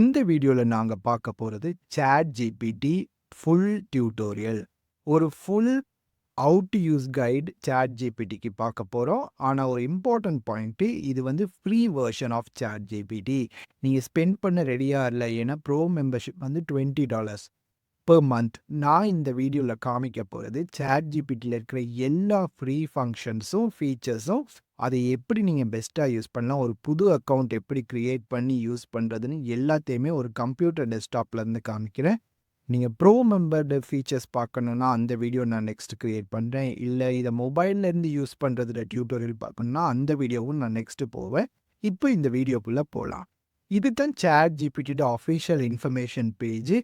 இந்த வீடியோவில் நாங்கள் பார்க்க போகிறது சேட் ஜிபிடி ஃபுல் டியூட்டோரியல் ஒரு full how to use guide chat ஜிபிடிக்கு பார்க்க போகிறோம் ஆனால் ஒரு இம்பார்ட்டன்ட் பாயிண்ட்டு இது வந்து free version of chat GPT நீங்கள் ஸ்பெண்ட் பண்ண ரெடியாக இல்லை ஏன்னா ப்ரோ மெம்பர்ஷிப் வந்து டுவெண்ட்டி டாலர்ஸ் பெர் மந்த் நான் இந்த வீடியோவில் காமிக்க போகிறது சேட் ஜிபிடியில் இருக்கிற எல்லா ஃப்ரீ ஃபங்க்ஷன்ஸும் ஃபீச்சர்ஸும் அதை எப்படி நீங்கள் பெஸ்ட்டாக யூஸ் பண்ணலாம் ஒரு புது அக்கௌண்ட் எப்படி க்ரியேட் பண்ணி யூஸ் பண்ணுறதுன்னு எல்லாத்தையுமே ஒரு கம்ப்யூட்டர் டெஸ்க்டாப்லேருந்து காமிக்கிறேன். நீங்கள் ப்ரோ மெம்பர்டு ஃபீச்சர்ஸ் பார்க்கணுன்னா அந்த வீடியோ நான் நெக்ஸ்ட் க்ரியேட் பண்ணுறேன் இல்லை இதை மொபைல்லேருந்து யூஸ் பண்ணுறதுல டியூட்டோரியல் பார்க்கணுன்னா அந்த வீடியோவும் நான் நெக்ஸ்ட்டு போவேன். இப்போ இந்த வீடியோக்குள்ளே போகலாம் இது தான் சேட் ஜிபிடியோட அஃபிஷியல் இன்ஃபர்மேஷன் பேஜ்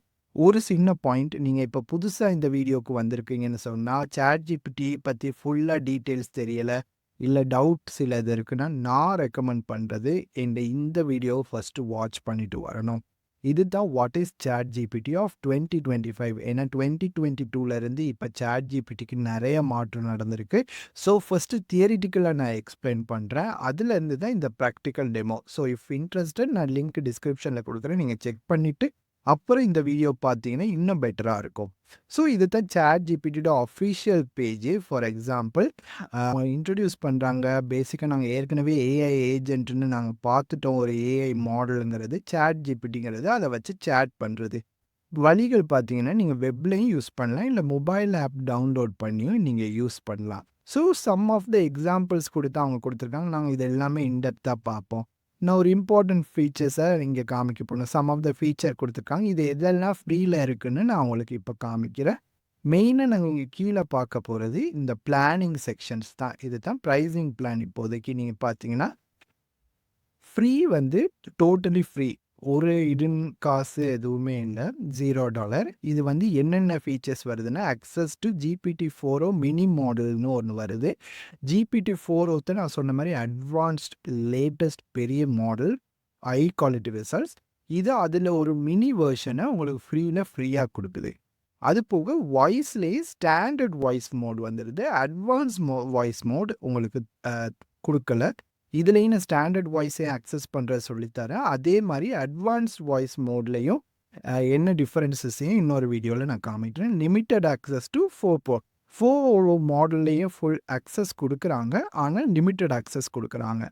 ஒரு சின்ன பாயிண்ட். நீங்கள் இப்போ புதுசாக இந்த வீடியோக்கு வந்திருக்கீங்கன்னு சொன்னால் சேட் ஜிபிடி பற்றி ஃபுல்லாக டீட்டெயில்ஸ் தெரியலை. இல்லை டவுட் சில இது இருக்குன்னா நான் ரெக்கமெண்ட் பண்ணுறது இந்த இந்த வீடியோவை ஃபஸ்ட்டு வாட்ச் பண்ணிட்டு வரணும். இது தான் what is chat GPT of twenty twenty five ஏன்னா டுவெண்ட்டி டுவெண்ட்டி டூலேருந்து இப்போ சேட் ஜிபிடிக்கு நிறைய மாற்றம் நடந்திருக்கு. ஸோ ஃபஸ்ட்டு தியரிட்டிக்கலாக நான் எக்ஸ்பிளைன் பண்ணுறேன் அதுலேருந்து தான் இந்த practical demo so if interested நான் லிங்க் டிஸ்கிரிப்ஷனில் கொடுக்குறேன். நீங்கள் செக் பண்ணிவிட்டு அப்புறம் இந்த வீடியோ பார்த்தீங்கன்னா இன்னும் பெட்டராக இருக்கும். ஸோ இது தான் chat ஜிபிடியோட official page for example introduce பண்ணுறாங்க பேசிக்காக நாங்கள் ஏற்கனவே ஏஐ ஏஜென்ட்னு நாங்கள் பார்த்துட்டோம். ஒரு ஏஐ மாடலுங்கிறது சேட் ஜிபிடிங்கிறது அதை வச்சு சேட் பண்ணுறது வழிகள் பார்த்தீங்கன்னா நீங்கள் வெப்லையும் யூஸ் பண்ணலாம். இல்லை மொபைல் ஆப் டவுன்லோட் பண்ணியும் நீங்கள் யூஸ் பண்ணலாம். So some of the examples கொடுத்து அவங்க கொடுத்துருக்காங்க. நாங்கள் இது எல்லாமே இன்டெப்த்தாக பார்ப்போம். நான் ஒரு இம்பார்ட்டன்ட் ஃபீச்சர்ஸை இங்கே காமிக்க போகணும் சம் ஆஃப் த ஃபீச்சர் கொடுத்துருக்காங்க. இது எதெல்லாம் ஃப்ரீயில் இருக்குன்னு நான் உங்களுக்கு இப்போ காமிக்கிறேன். மெயினாக நாங்கள் இங்கே கீழே பார்க்க போகிறது இந்த பிளானிங் செக்ஷன்ஸ் தான். இது தான் ப்ரைஸிங் பிளான் இப்போதைக்கு. நீங்கள் பார்த்தீங்கன்னா ஃப்ரீ வந்து டோட்டலி ஃப்ரீ ஒரு இடன் காசு எதுவுமே இல்லை. ஜீரோ டாலர் இது வந்து என்னென்ன ஃபீச்சர்ஸ் வருதுன்னா access to GPT four o mini மாடல்னு ஒன்று வருது. ஜிபிடி ஃபோர் நான் சொன்ன மாதிரி அட்வான்ஸ்ட் லேட்டஸ்ட் பெரிய மாடல் ஹை குவாலிட்டி ரிசல்ட்ஸ் இது அதில் ஒரு மினி வேர்ஷனை உங்களுக்கு ஃப்ரீயில் ஃப்ரீயாக கொடுக்குது. அது போக வாய்ஸ்லேயே ஸ்டாண்டர்ட் வாய்ஸ் மோட் வந்துடுது அட்வான்ஸ் மோ வாய்ஸ் மோட் உங்களுக்கு கொடுக்கல. இதுலேயும் நான் ஸ்டாண்டர்ட் வாய்ஸே அக்சஸ் பண்ணுற சொல்லித்தரேன். அதே மாதிரி அட்வான்ஸ் வாய்ஸ் மோட்லேயும் என்ன டிஃப்ரென்சஸையும் இன்னொரு வீடியோவில் நான் காமிக்கிறேன். லிமிட்டட் அக்சஸ் டு ஃபோர் போ ஃபோர் மாடல்லையும் ஃபுல் அக்சஸ் கொடுக்குறாங்க. ஆனால் லிமிட்டட் அக்சஸ் கொடுக்குறாங்க.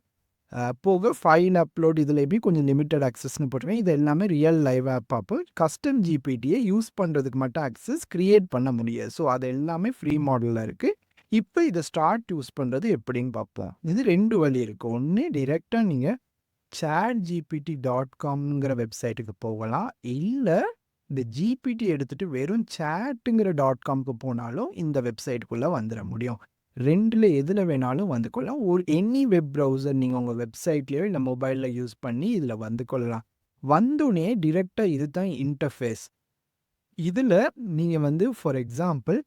போக ஃபைல் அப்லோட் இதுலேயுமே கொஞ்சம் லிமிட்டட் அக்சஸ்னு போட்டுருவேன் இது எல்லாமே ரியல் லைவ் ஆப் அப்போ கஸ்டம் ஜிபிடியை யூஸ் பண்ணுறதுக்கு மட்டும் அக்சஸ் க்ரியேட் பண்ண முடியாது. ஸோ அது எல்லாமே ஃப்ரீ மாடலில் இருக்குது இப்போ இதை ஸ்டார்ட் யூஸ் பண்ணுறது எப்படின்னு பார்ப்போம் இது ரெண்டு வழி இருக்குது ஒன்று டிரெக்டாக நீங்கள் சேட் ஜிபிடி டாட் காம்ங்கிற வெப்சைட்டுக்கு போகலாம். இல்லை இந்த ஜிபிடி எடுத்துகிட்டு வெறும் சேட்டுங்கிற டாட் காம்க்கு போனாலும் இந்த வெப்சைட்டுக்குள்ளே வந்துட முடியும். ரெண்டில் எதில் வேணாலும் வந்து கொள்ளலாம் ஒரு எனி வெப் ப்ரௌசர் நீங்கள் உங்கள் வெப்சைட்லேயோ இல்லை மொபைலில் யூஸ் பண்ணி இதில் வந்து கொள்ளலாம் வந்தோடனே டிரெக்டாக இது தான் இன்டர்ஃபேஸ் இதில் நீங்கள் வந்து ஃபார் எக்ஸாம்பிள்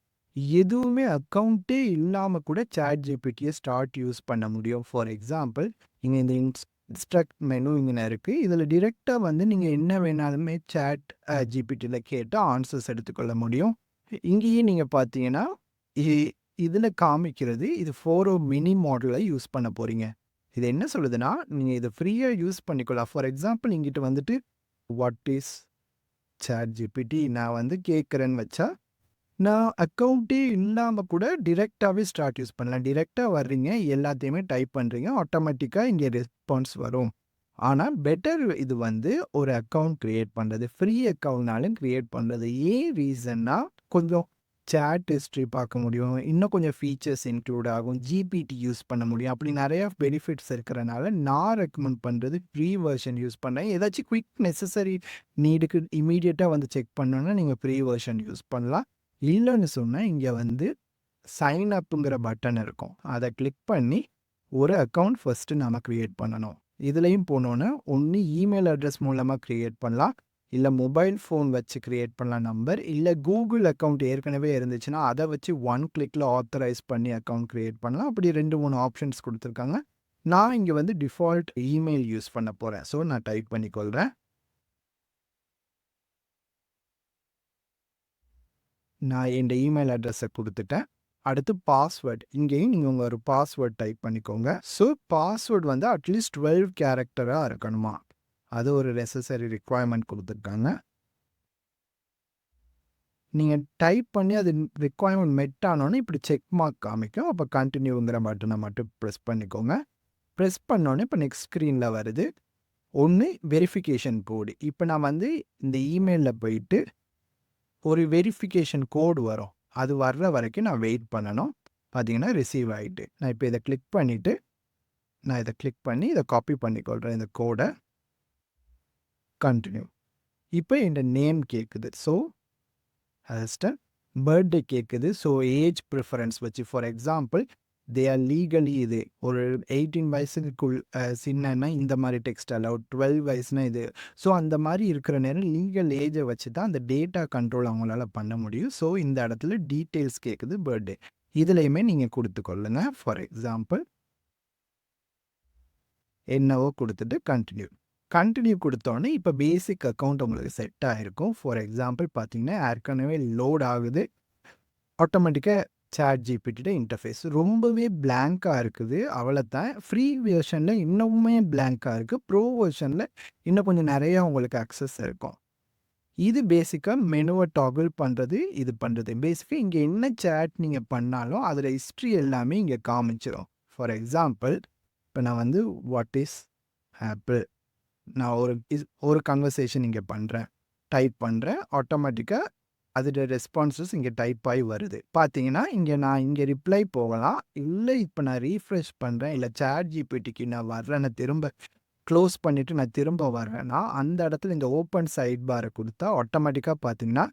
எதுவுமே அக்கௌண்ட்டே இல்லாமல் கூட சேட் ஜிபிடியை ஸ்டார்ட் யூஸ் பண்ண முடியும். ஃபார் எக்ஸாம்பிள் இங்கே இந்த இன்ஸ் இன்ஸ்ட்ரக்ட் மெனு இங்கே இருக்குது இதில் டிரெக்டாக வந்து நீங்கள் என்ன வேணாலுமே சேட் ஜிபிடியில் கேட்டு ஆன்சர்ஸ் எடுத்துக்கொள்ள முடியும். இங்கேயே நீங்கள் பார்த்தீங்கன்னா இதில் காமிக்கிறது இது ஃபோரோ மினி மாடலை யூஸ் பண்ண போகிறீங்க இது என்ன சொல்லுதுன்னா நீங்கள் இதை ஃப்ரீயாக யூஸ் பண்ணிக்கலாம். ஃபார் எக்ஸாம்பிள் இங்கிட்ட வந்துட்டு வாட் இஸ் சேட் ஜிபிடி நான் வந்து கேட்குறேன்னு வச்சா நான் அக்கௌண்ட்டே இல்லாமல் கூட டிரெக்டாகவே ஸ்டார்ட் யூஸ் பண்ணலாம். டிரெக்டாக வர்றீங்க எல்லாத்தையுமே டைப் பண்ணுறீங்க ஆட்டோமேட்டிக்காக இங்கே ரெஸ்பான்ஸ் வரும். ஆனால் பெட்டர் இது வந்து ஒரு அக்கௌண்ட் க்ரியேட் பண்ணுறது ஃப்ரீ அக்கௌண்ட்னாலும் க்ரியேட் பண்ணுறது ஏன் ரீசன்னா கொஞ்சம் சேட் ஹிஸ்ட்ரி பார்க்க முடியும். இன்னும் கொஞ்சம் ஃபீச்சர்ஸ் இன்க்ளூட் ஆகும். ஜிபிடி யூஸ் பண்ண முடியும். அப்படி நிறையா பெனிஃபிட்ஸ் இருக்கிறனால நான் ரெக்கமெண்ட் பண்ணுறது ஃப்ரீ வெர்ஷன் யூஸ் பண்ணேன் ஏதாச்சும் குயிக் நெசசரி நீடுக்கு இமீடியட்டாக வந்து செக் பண்ணோன்னா நீங்கள் ஃப்ரீ வெர்ஷன் யூஸ் பண்ணலாம். இல்லைன்னு சொன்னால் இங்கே வந்து சைன் அப்புங்கிற பட்டன் இருக்கும். அதை கிளிக் பண்ணி ஒரு அக்கௌண்ட் ஃபஸ்ட்டு நம்ம க்ரியேட் பண்ணணும். இதுலேயும் போனோன்னா ஒன்று இமெயில் அட்ரஸ் மூலமாக க்ரியேட் பண்ணலாம். இல்லை மொபைல் ஃபோன் வச்சு க்ரியேட் பண்ணலாம் நம்பர் இல்லை கூகுள் அக்கௌண்ட் ஏற்கனவே இருந்துச்சுன்னா அதை வச்சு ஒன் கிளிக்கில் ஆத்தரைஸ் பண்ணி அக்கௌண்ட் க்ரியேட் பண்ணலாம். அப்படி ரெண்டு மூணு ஆப்ஷன்ஸ் கொடுத்துருக்காங்க. நான் இங்கே வந்து டிஃபால்ட் இமெயில் யூஸ் பண்ண போகிறேன் ஸோ நான் டைப் பண்ணிக்கொள்கிறேன் நான் என் இமெயில் அட்ரஸை கொடுத்துட்டேன் அடுத்து பாஸ்வேர்ட் இங்கேயும் நீங்கள் உங்கள் ஒரு பாஸ்வேர்ட் டைப் பண்ணிக்கோங்க ஸோ பாஸ்வேர்ட் வந்து அட்லீஸ்ட் டுவெல் கேரக்டராக இருக்கணுமா அது ஒரு நெசசரி ரிக்குவயர்மெண்ட் குடுத்துருக்காங்க. நீங்க டைப் பண்ணி அது ரிக்வயர்மெண்ட் மெட் ஆனோன்னே இப்படி செக் மார்க் காமிக்கும். அப்ப கண்டினியூங்கிற பட்டனை மட்டும் ப்ரெஸ் பண்ணிக்கோங்க. ப்ரெஸ் பண்ணோன்னே இப்ப நெக்ஸ்ட் ஸ்க்ரீனில் வருது. ஒன்று வெரிஃபிகேஷன் கோடு. இப்ப நான் வந்து இந்த இமெயிலில் போயிட்டு ஒரு வெரிஃபிகேஷன் கோடு வரும். அது வர்ற வரைக்கும் நான் வெயிட் பண்ணணும். பார்த்தீங்கன்னா ரிசீவ் ஆயிட்டு. நான் இப்ப இத கிளிக் பண்ணிட்டு, நான் இத கிளிக் பண்ணி இத காப்பி பண்ணிக்கொள்கிறேன் இந்த கோட. கண்டினியூ இப்ப இந்த நேம் கேக்குது. ஸோ அசிஸ்டன்ட் பர்த்டே கேக்குது. ஸோ ஏஜ் ப்ரிஃபரன்ஸ் வச்சு for example they are legally இது ஒரு 18 வயசுக்குள் அ சின்னன்னா இந்த மாதிரி டெக்ஸ்ட் அலவுட். 12 வயசுனா இது. ஸோ அந்த மாதிரி இருக்கிற நேரம் லீகல் ஏஜை வச்சு தான் அந்த டேட்டா கண்ட்ரோல் அவங்களால பண்ண முடியும். ஸோ இந்த இடத்துல டீட்டெயில்ஸ் கேட்குது பர்த்டே. இதுலையுமே நீங்கள் கொடுத்துக்கொள்ளுங்க ஃபார் எக்ஸாம்பிள் என்னவோ கொடுத்துட்டு கண்டினியூ கண்டினியூ கொடுத்தோன்னே இப்போ பேசிக் அக்கவுண்ட் உங்களுக்கு செட் ஆகிருக்கும் ஃபார் எக்ஸாம்பிள் பார்த்தீங்கன்னா, ஏற்கனவே லோட் ஆகுது. ஆட்டோமேட்டிக்காக சேட் ஜிபிடியோட இன்டர்ஃபேஸ் ரொம்பவே பிளாங்காக இருக்குது. அவ்வளதான். ஃப்ரீ வெர்ஷன்ல இன்னமுமே பிளாங்காக இருக்குது ப்ரோ வெர்ஷன்ல இன்னும் கொஞ்சம் நிறையா உங்களுக்கு அக்சஸ் இருக்கும். இது பேசிக்காக மெனுவை டாகிள் பண்ணுறது இது பண்ணுறது பேசிக்காக இங்கே என்ன சேட் நீங்கள் பண்ணாலும் அதில் ஹிஸ்ட்ரி எல்லாமே இங்கே காமிச்சிடும் ஃபார் எக்ஸாம்பிள் இப்போ நான் வந்து வாட் இஸ் ஆப்பிள் நான் ஒரு இஸ் ஒரு கன்வர்சேஷன் இங்கே பண்ணுறேன் டைப் பண்ணுறேன் ஆட்டோமேட்டிக்காக அதோட ரெஸ்பான்ஸஸ் இங்கே டைப் ஆகி வருது. பார்த்தீங்கன்னா, இங்கே நான் இங்கே ரிப்ளை போகலாம். இல்லை இப்போ நான் ரீஃப்ரெஷ் பண்ணுறேன் இல்லை சேட் ஜிபிடிக்கு நான் வர்றேன்னு திரும்ப க்ளோஸ் பண்ணிவிட்டு நான் திரும்ப வர்றேன்னா, அந்த இடத்துல இந்த ஓப்பன் சைட் பார கொடுத்தா ஆட்டோமேட்டிக்காக பார்த்தீங்கன்னா,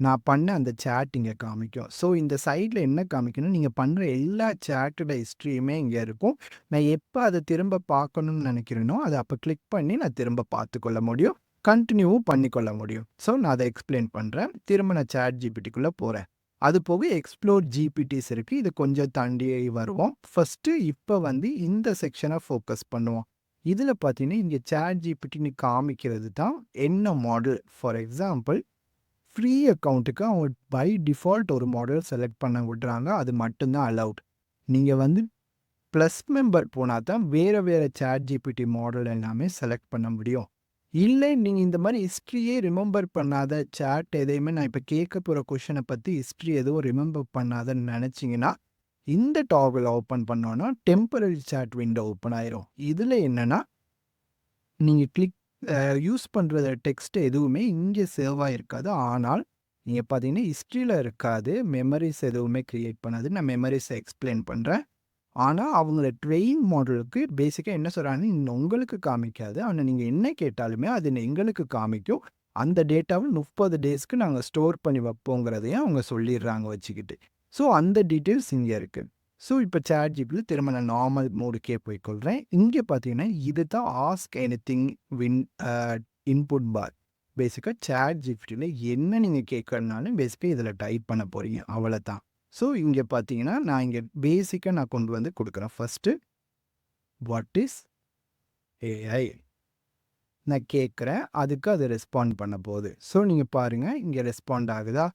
நான் பண்ண அந்த சேட் இங்கே காமிக்கும். ஸோ இந்த சைடில் என்ன காமிக்கணும் நீங்கள் பண்ணுற எல்லா சேட்டோட ஹிஸ்ட்ரியுமே இங்கே இருக்கும். நான் எப்போ அதை திரும்ப பார்க்கணும்னு நினைக்கிறேனோ அதை அப்போ கிளிக் பண்ணி நான் திரும்ப பார்த்துக்கொள்ள முடியும். கண்டினியூவும் பண்ணிக்கொள்ள முடியும். ஸோ நான் அத எக்ஸ்பிளைன் பண்றேன். திரும்ப நான் சேட் ஜிபிடிக்குள்ள போறேன். அது போக எக்ஸ்ப்ளோர் ஜிபிடிஸ் இருக்கு. இது கொஞ்சம் தாண்டி வருவோம். ஃபஸ்ட்டு இப்ப வந்து இந்த செக்ஷன ஃபோக்கஸ் பண்ணுவோம். இதுல பார்த்தீங்கன்னா, இங்க சேட் ஜிபிடின்னு காமிக்கிறது தான் என்ன மாடல். ஃபார் எக்ஸாம்பிள் ஃப்ரீ அக்கௌண்ட்டுக்கு அவங்க பை டிஃபால்ட் ஒரு மாடல் செலக்ட் பண்ண விடுறாங்க. அது மட்டும் தான் அலவுட். நீங்க வந்து பிளஸ் மெம்பர் போனா தான் வேற வேற சேட் ஜிபிடி மாடல் எல்லாமே செலக்ட் பண்ண முடியும். இல்லை நீங்க இந்த மாதிரி ஹிஸ்ட்ரியே ரிமெம்பர் பண்ணாத சாட் எதையுமே நான் இப்ப கேட்க போற கொஷனை பத்தி ஹிஸ்ட்ரி எதுவும் ரிமெம்பர் பண்ணாதன்னு நினச்சிங்கன்னா இந்த டாகில் ஓப்பன் பண்ணோன்னா டெம்பரரி சாட் விண்டோ ஓப்பன் ஆயிரும். இதுல என்னன்னா நீங்க கிளிக் யூஸ் பண்ணுற டெக்ஸ்ட் எதுவுமே இங்கே சேவ் ஆயிருக்காது. ஆனால் நீங்க பார்த்தீங்கன்னா, ஹிஸ்ட்ரியில் இருக்காது. மெமரிஸ் எதுவுமே கிரியேட் பண்ணாது. நான் மெமரிஸை எக்ஸ்ப்ளைன் பண்றேன். ஆனா அவங்களோட ட்ரெயின் மாடலுக்கு பேசிக்காக என்ன சொல்றாங்கன்னா, உங்களுக்கு காமிக்காது. ஆனா நீங்க என்ன கேட்டாலுமே அது எங்களுக்கு காமிக்கும். அந்த டேட்டாவை முப்பது டேஸ்க்கு நாங்க ஸ்டோர் பண்ணி வைப்போங்கிறதையும் அவங்க சொல்லிடுறாங்க வச்சுக்கிட்டு." ஸோ அந்த டீட்டெயில்ஸ் இங்கே இருக்கு. ஸோ இப்ப சேட் ஜிபியில் திரும்ப நான் நார்மல் மோடுக்கே போய்க்கொள்றேன். இங்க பார்த்தீங்கன்னா, இது தான் ஆஸ்க் எனிதிங் வின் இன்புட் பார். பேசிக்கா சேட் ஜிபிடில என்ன நீங்க கேட்கறனாலும் பேசிக்காக இதுல டைப் பண்ண போறீங்க. அவ்வளதான். ஸோ இங்க பார்த்தீங்கன்னா, நான் இங்க பேசிக்காக நான் கொண்டு வந்து கொடுக்குறேன் ஃபஸ்ட்டு வாட் இஸ் ஏஐ? நான் கேட்குறேன் அதுக்கு அது ரெஸ்பாண்ட் பண்ண போகுது. ஸோ நீங்க பாருங்க, இங்க ரெஸ்பாண்ட் ஆகுதா?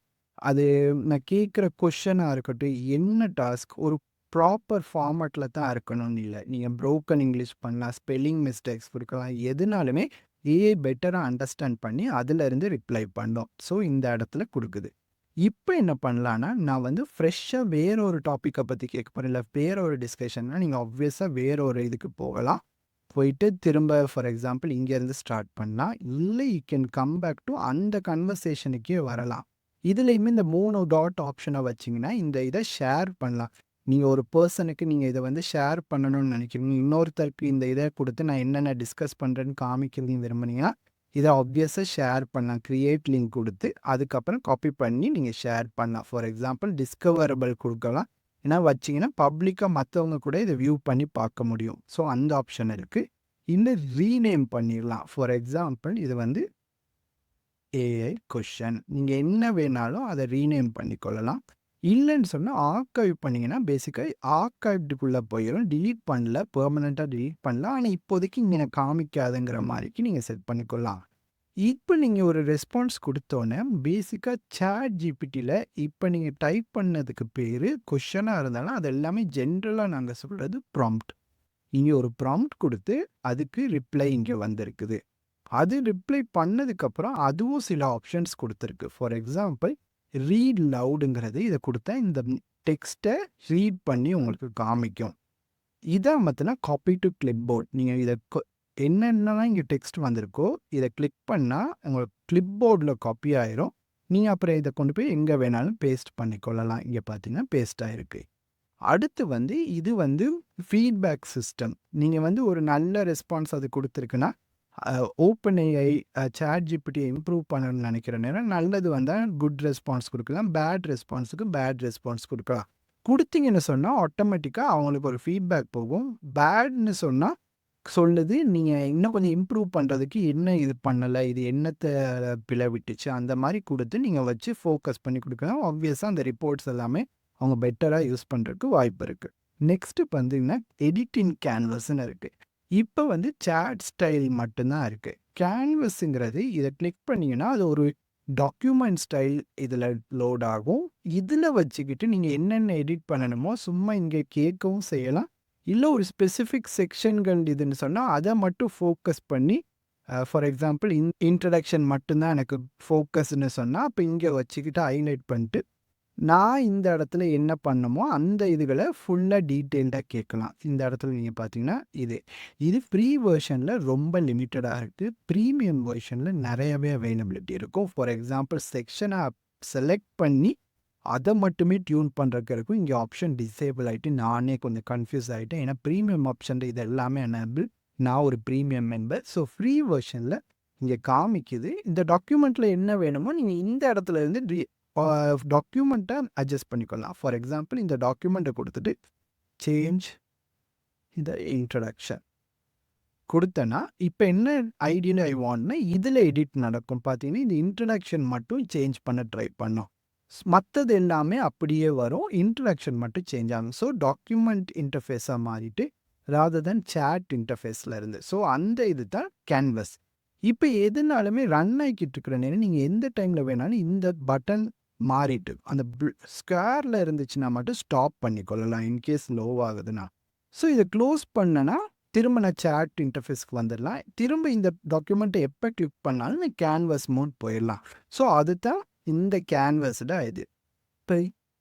அது நான் கேட்குற கொஷனாக இருக்கட்டும், என்ன டாஸ்க் ஒரு ப்ராப்பர் ஃபார்மேட்டில் தான் இருக்கணும்னு இல்ல. நீங்க ப்ரோக்கன் இங்கிலீஷ் பண்ணலாம், ஸ்பெல்லிங் மிஸ்டேக்ஸ் குடுக்கலாம். எதுனாலுமே ஏஐ பெட்டரா அண்டர்ஸ்டாண்ட் பண்ணி அதிலிருந்து ரிப்ளை பண்ணோம் ஸோ இந்த இடத்துல குடுக்குது. இப்ப என்ன பண்ணலான்னா, நான் வந்து ஃப்ரெஷ்ஷா வேற ஒரு டாப்பிக்கை பத்தி கேட்க போகிறேன் இல்ல வேற ஒரு டிஸ்கஷன்னா நீங்க ஆப்வியஸாக வேற ஒரு இதுக்கு போகலாம். போயிட்டு திரும்ப ஃபார் எக்ஸாம்பிள் இங்கேருந்து ஸ்டார்ட் பண்ணலாம். இல்ல you can come back to அந்த கன்வர்சேஷனுக்கே வரலாம். இதுலயுமே இந்த மூணு டாட் ஆப்ஷனை வச்சீங்கன்னா, இந்த இத ஷேர் பண்ணலாம். நீங்க ஒரு பர்சனுக்கு நீங்க இத வந்து ஷேர் பண்ணணும்னு நினைக்கிறீங்க இன்னொருத்தருக்கு இந்த இத குடுத்து நான் என்னென்ன டிஸ்கஸ் பண்றேன்னு காமிக்கிறதையும் விரும்புனீங்கன்னா, இதை ஆப்வியஸா ஷேர் பண்ணலாம். கிரியேட் லிங்க் கொடுத்து அதுக்கப்புறம் காப்பி பண்ணி நீங்க ஷேர் பண்ணலாம். ஃபார் எக்ஸாம்பிள் டிஸ்கவரபிள் கொடுக்கலாம் ஏன்னா வச்சீங்கன்னா, பப்ளிக்கா மத்தவங்க கூட இதை வியூ பண்ணி பார்க்க முடியும். ஸோ அந்த ஆப்ஷன் இருக்கு. இன்னும் ரீநேம் பண்ணிடலாம் ஃபார் எக்ஸாம்பிள் இது வந்து ஏஐ கொஷன் நீங்க என்ன வேணாலும் அத ரீநேம் பண்ணிக்கொள்ளலாம். இல்லன்னு சொன்னா ஆர்கைவ் பண்ணீங்கன்னா, பேசிக்காக ஆர்கைவ்டுக்குள்ளே போயிரும். டிலீட் பண்ணல. பெர்மனெண்ட்டாக டிலீட் பண்ணல. ஆனா இப்போதைக்கு இங்க எனக்கு காமிக்காதுங்கிற மாதிரிக்கு நீங்க செட் பண்ணிக்கொள்ளலாம். இப்போ நீங்க ஒரு ரெஸ்பான்ஸ் கொடுத்தோன்னே பேசிக்கா சேட் ஜிபிட்டியில் இப்ப நீங்க டைப் பண்ணதுக்கு பேரு கொஷனாக இருந்தாலும், அது எல்லாமே ஜென்ரலாக நாங்க சொல்றது ப்ராம்ப்ட். இங்க ஒரு ப்ராம்ப்ட் குடுத்து, அதுக்கு ரிப்ளை இங்க வந்திருக்குது. அது ரிப்ளை பண்ணதுக்கப்புறம் அதுவும் சில ஆப்ஷன்ஸ் கொடுத்துருக்கு ஃபார் எக்ஸாம்பிள் ரீட் லவுடுங்கிறது இதை கொடுத்தா இந்த டெக்ஸ்ட்டை ரீட் பண்ணி உங்களுக்கு காமிக்கும். இதை மத்தினா காப்பி டு கிளிப் போர்ட் நீங்கள் இதை என்னென்னலாம் இங்கே டெக்ஸ்ட் வந்திருக்கோ இதை கிளிக் பண்ணால் உங்களுக்கு கிளிப் போர்டில் காப்பி ஆயிரும். நீங்கள் அப்புறம் இதை கொண்டு போய் எங்கே வேணாலும் பேஸ்ட் பண்ணிக்கொள்ளலாம். இங்கே பார்த்தீங்கன்னா பேஸ்ட் ஆயிருக்கு. அடுத்து வந்து இது வந்து ஃபீட்பேக் சிஸ்டம் நீங்கள் வந்து ஒரு நல்ல ரெஸ்பான்ஸ் அது கொடுத்துருக்குன்னா ஓப்பன் ஏஐ சேட் ஜிபிடியை இம்ப்ரூவ் பண்ணணும்னு நினைக்கிற நேரம் நல்லது வந்தால் குட் ரெஸ்பான்ஸ் கொடுக்கலாம். பேட் ரெஸ்பான்ஸுக்கு பேட் ரெஸ்பான்ஸ் கொடுக்கலாம். கொடுத்தீங்கன்னு சொன்னால் ஆட்டோமேட்டிக்காக அவங்களுக்கு ஒரு ஃபீட்பேக் போகும். பேட்னு சொன்னால் சொல்லுது. நீங்கள் இன்னும் கொஞ்சம் இம்ப்ரூவ் பண்ணுறதுக்கு என்ன இது பண்ணலை இது என்னத்தை பிழை விட்டுச்சு அந்த மாதிரி கொடுத்து நீங்கள் வச்சு ஃபோக்கஸ் பண்ணி கொடுக்கலாம். ஆப்வியஸாக அந்த ரிப்போர்ட்ஸ் எல்லாமே அவங்க பெட்டராக யூஸ் பண்ணுறதுக்கு வாய்ப்பு இருக்குது நெக்ஸ்ட்டு பார்த்தீங்கன்னா எடிட்டிங் கேன்வஸ்ன்னு இருக்குது இப்போ வந்து சேட் ஸ்டைல் மட்டும்தான் இருக்குது கேன்வஸுங்கிறது இதை கிளிக் பண்ணிங்கன்னா அது ஒரு டாக்குமெண்ட் ஸ்டைல் இதில் லோட் ஆகும். இதில் வச்சுக்கிட்டு நீங்கள் என்னென்ன எடிட் பண்ணணுமோ சும்மா இங்கே கேட்கவும் செய்யலாம். இல்லை ஒரு ஸ்பெசிஃபிக் செக்ஷன்கள் இதுன்னு சொன்னால் அதை மட்டும் ஃபோக்கஸ் பண்ணி ஃபார் எக்ஸாம்பிள் இன் இன்ட்ரடக்ஷன் மட்டும்தான் எனக்கு ஃபோக்கஸ்னு சொன்னால் அப்போ இங்கே வச்சுக்கிட்டு ஹைலைட் பண்ணிட்டு நான் இந்த இடத்துல என்ன பண்ணமோ அந்த இதுகளை ஃபுல்லாக டீட்டெயில்டாக கேட்கலாம். இந்த இடத்துல நீங்கள் பார்த்தீங்கன்னா இது. இது ஃப்ரீ வெர்ஷனில் ரொம்ப லிமிட்டடாக இருக்குது ப்ரீமியம் வெர்ஷனில் நிறையவே அவைலபிலிட்டி இருக்கும். ஃபார் எக்ஸாம்பிள் செக்ஷனை செலக்ட் பண்ணி அதை மட்டுமே டியூன் பண்ணுறதுக்கு இருக்கும் இங்கே ஆப்ஷன் டிசேபிள் ஆகிட்டு நானே கொஞ்சம் கன்ஃபியூஸ் ஆகிட்டேன் ஏன்னா ப்ரீமியம் ஆப்ஷன் இது எல்லாமே அனேபிள் நான் ஒரு ப்ரீமியம் மெம்பர் ஸோ ஃப்ரீ வெர்ஷனில் இங்கே காமிக்குது. இந்த டாக்குமெண்ட்டில் என்ன வேணுமோ நீங்கள் இந்த இடத்துல இருந்து டாக்குமெண்ட்டை அட்ஜஸ்ட் பண்ணிக்கொள்ளலாம். ஃபார் எக்ஸாம்பிள் இந்த டாக்குமெண்ட்டை கொடுத்துட்டு சேஞ்ச் இந்த இன்ட்ரடக்ஷன் கொடுத்தேன்னா இப்போ என்ன ஐடியா ஐ வாண்ட்னா இதில் எடிட் நடக்கும். பார்த்தீங்கன்னா இந்த இன்ட்ரடக்ஷன் மட்டும் சேஞ்ச் பண்ண ட்ரை பண்ணோம். மற்றது எல்லாமே அப்படியே வரும். இன்ட்ரடக்ஷன் மட்டும் சேஞ்ச் ஆகும். ஸோ டாக்குமெண்ட் இன்டர்ஃபேஸாக மாறிட்டு ராதர் தென் சேட் இன்டர்ஃபேஸில் இருந்து. ஸோ அந்த இது தான் கேன்வஸ் இப்போ எதுனாலுமே ரன் ஆகிக்கிட்டு இருக்கிற நேரம் நீங்கள் எந்த டைமில் வேணாலும் இந்த பட்டன் மாறிட்டு அந்த ஸ்கொயரில் இருந்துச்சுன்னா மட்டும் ஸ்டாப் பண்ணிக்கொள்ளலாம் இன்கேஸ் லோ ஆகுதுன்னா. ஸோ இதை க்ளோஸ் பண்ணனா திரும்ப நான் சேட் இன்டர்ஃபேஸ்க்கு வந்துடலாம். திரும்ப இந்த டாக்குமெண்ட்டை எப்போ கிளிக் பண்ணாலும் நான் கேன்வஸ் மோட் போயிடலாம். ஸோ அதுதான் இந்த கேன்வஸில் இது. இப்போ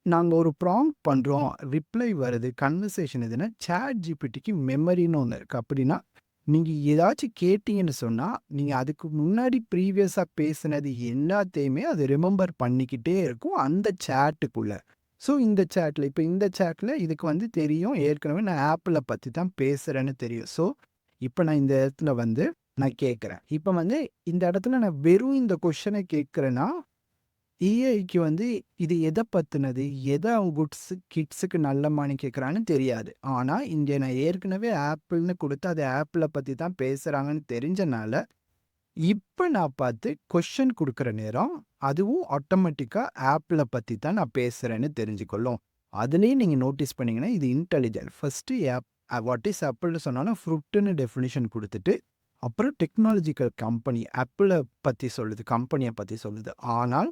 நாங்கள் ஒரு ப்ராங் பண்ணுறோம் ரிப்ளை வருது கன்வர்சேஷன் எதுனா சேட் ஜிபிடிக்கு மெமரின்னு ஒன்று இருக்குது அப்படின்னா நீங்கள் ஏதாச்சும் கேட்டீங்கன்னு சொன்னால் நீங்கள் அதுக்கு முன்னாடி ப்ரீவியஸாக பேசுனது எல்லாத்தையுமே அது ரிமெம்பர் பண்ணிக்கிட்டே இருக்கும் அந்த சேட்டுக்குள்ளே. ஸோ இந்த சேட்டில் இப்போ இந்த சேட்டில் இதுக்கு வந்து தெரியும். ஏற்கனவே நான் ஆப்பில் பற்றி தான் பேசுகிறேன்னு தெரியும். ஸோ இப்போ நான் இந்த இடத்துல வந்து நான் கேட்குறேன் இப்போ வந்து இந்த இடத்துல நான் வெறும் இந்த கொஷனை கேட்குறேன்னா ஏஐக்கு வந்து இது எதை பற்றினது எதை அவங்க குட்ஸ் கிட்ஸுக்கு நல்லமானு கேட்குறான்னு தெரியாது. ஆனால் இங்கே நான் ஏற்கனவே ஆப்பிள்னு கொடுத்து அது ஆப்பிளை பற்றி தான் பேசுகிறாங்கன்னு தெரிஞ்சனால இப்போ நான் பார்த்து கொஷின் கொடுக்குற நேரம் அதுவும் ஆட்டோமேட்டிக்காக ஆப்பிளை பற்றி தான் நான் பேசுகிறேன்னு தெரிஞ்சுக்கொள்ளும். அதுலேயும் நீங்கள் நோட்டீஸ் பண்ணீங்கன்னா இது intelligent first app what is ஆப்பிள்னு சொன்னாலும் ஃப்ரூட்டுன்னு டெஃபினிஷன் கொடுத்துட்டு அப்புறம் டெக்னாலஜிக்கல் கம்பெனி ஆப்பிளை பற்றி சொல்லுது கம்பெனியை பற்றி சொல்லுது. ஆனால்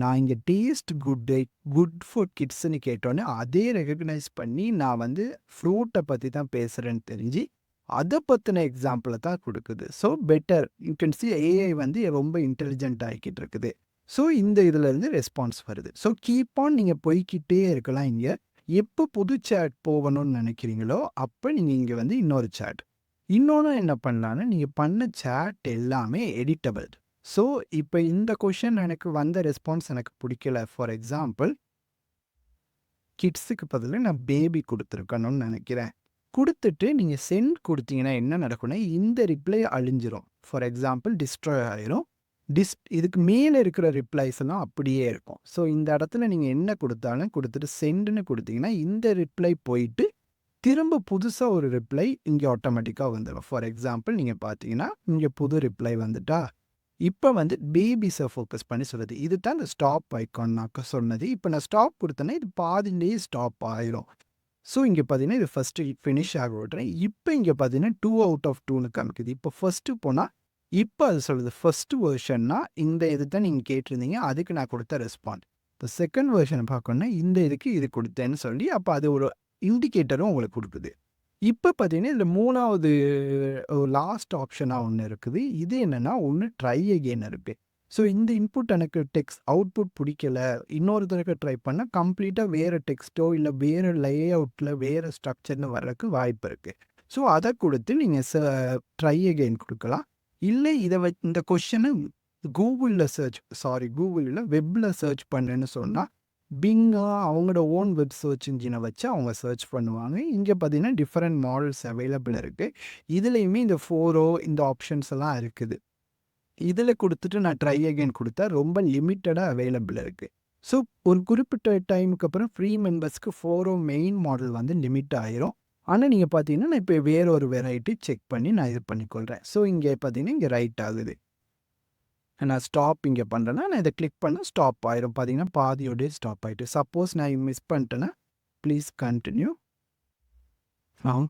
நான் இங்கே taste good day good food கிட்ஸ்னு கேட்டோன்னே அதே ரெகக்னைஸ் பண்ணி நான் வந்து ஃப்ரூட்டை பற்றி தான் பேசுகிறேன்னு தெரிஞ்சு அதை பற்றின எக்ஸாம்பிளை தான் கொடுக்குது. So better. You can see AI வந்து ரொம்ப இன்டெலிஜென்ட் ஆகிக்கிட்டு இருக்குது. ஸோ இந்த இதுலேருந்து ரெஸ்பான்ஸ் வருது. ஸோ கீப் ஆன் நீங்கள் போய்க்கிட்டே இருக்கலாம் இங்கே. எப்போ புது சேட் போகணும்னு நினைக்கிறீங்களோ அப்போ நீங்கள் இங்கே வந்து இன்னொரு சேட் இன்னொன்று என்ன பண்ணலான்னு நீங்கள் பண்ண சேட் எல்லாமே எடிட்டபிள் ஸோ இப்போ இந்த கொஷின் எனக்கு வந்த ரெஸ்பான்ஸ் எனக்கு பிடிக்கல. ஃபார் எக்ஸாம்பிள் கிட்ஸுக்கு பதில் நான் பேபி கொடுத்துருக்கணும்னு நினைக்கிறேன். கொடுத்துட்டு நீங்கள் சென்ட் கொடுத்தீங்கன்னா என்ன நடக்கும்னா இந்த ரிப்ளை அழிஞ்சிரும். ஃபார் எக்ஸாம்பிள் டிஸ்ட்ராய் ஆயிரும். டிஸ் இதுக்கு மேலே இருக்கிற ரிப்ளைஸ் எல்லாம் அப்படியே இருக்கும். ஸோ இந்த இடத்துல நீங்கள் என்ன கொடுத்தாலும் கொடுத்துட்டு சென்ட்னு கொடுத்தீங்கன்னா இந்த ரிப்ளை போயிட்டு திரும்ப புதுசாக ஒரு ரிப்ளை இங்கே ஆட்டோமேட்டிக்காக வந்துடும் ஃபார் எக்ஸாம்பிள் நீங்கள் பார்த்தீங்கன்னா இங்கே புது ரிப்ளை வந்துட்டா. இப்போ வந்து பேபிஸை ஃபோக்கஸ் பண்ணி சொல்லுது இது தான் இந்த ஸ்டாப் ஐக்கான்னாக்க சொன்னது. இப்போ நான் ஸ்டாப் கொடுத்தேன்னா இது பாதிலேயே ஸ்டாப் ஆயிரும். ஸோ இங்கே பார்த்தீங்கன்னா இது ஃபஸ்ட்டு ஃபினிஷ் ஆக விட்றேன் இப்போ இங்கே பார்த்தீங்கன்னா டூ அவுட் ஆஃப் டூன்னு காமிக்குது. இப்போ ஃபஸ்ட்டு போனால் இப்போ அது சொல்லுது ஃபஸ்ட்டு வேர்ஷன்னா இந்த இது தான் நீங்கள் கேட்டிருந்தீங்க அதுக்கு நான் கொடுத்த ரெஸ்பாண்ட் இப்போ செகண்ட் வேர்ஷனை பார்க்கணுன்னா இந்த இதுக்கு இது கொடுத்தேன்னு சொல்லி அப்போ அது ஒரு இண்டிகேட்டரும் உங்களுக்கு கொடுக்குது. இப்ப பார்த்தீங்கன்னா, இதுல மூணாவது லாஸ்ட் ஆப்ஷனா ஒன்று இருக்குது. இது என்னன்னா, ஒன்று ட்ரை அகெயின் இருக்கு. ஸோ இந்த இன்புட் எனக்கு டெக்ஸ்ட் அவுட்புட் பிடிக்கல இன்னொரு தடவை ட்ரை பண்ணா கம்ப்ளீட்டா வேற டெக்ஸ்ட்டோ, இல்ல வேற அவுட்டில் வேற ஸ்ட்ரக்சர்னு வர்றதுக்கு வாய்ப்பு இருக்கு. ஸோ அத கொடுத்து நீங்க ச ட்ரை அகெயின் குடுக்கலாம். இல்லை இத வ இந்த கொஷனை கூகுளில் சர்ச் சாரி கூகுளில் வெப்பில் வெப்ல சர்ச் பண்ணுன்னு சொன்னா, பிங்காக அவங்களோட ஓன் வெப் சர்ச் இன்ஜினை வச்சு அவங்க சர்ச் பண்ணுவாங்க. இங்கே பார்த்தீங்கன்னா, டிஃபரண்ட் மாடல்ஸ் அவைலபிள் இருக்கு. இதுலயுமே இந்த ஃபோரோ இந்த ஆப்ஷன்ஸ் எல்லாம் இருக்குது. இதுல கொடுத்துட்டு நான் ட்ரை அகெயின் கொடுத்தா ரொம்ப லிமிட்டடா அவைலபிள் இருக்கு. ஸோ ஒரு குறிப்பிட்ட டைமுக்கு அப்புறம் ஃப்ரீ மெம்பர்ஸ்க்கு ஃபோரோ மெயின் மாடல் வந்து லிமிட் ஆயிரும். ஆனா நீங்க பார்த்தீங்கன்னா, நான் இப்ப வேற ஒரு வெரைட்டி செக் பண்ணி நான் இது பண்ணிக்கொள்றேன். ஸோ இங்கே பார்த்தீங்கன்னா, இங்க ரைட் ஆகுது. நான் ஸ்டாப் இங்க பண்றேன்னா, நான் இதை கிளிக் பண்ணால் ஸ்டாப் ஆயிரும். பார்த்தீங்கன்னா, பாதியோடய ஸ்டாப் ஆயிட்டு. சப்போஸ் நான் மிஸ் பண்ணிட்டேன்னா, please continue from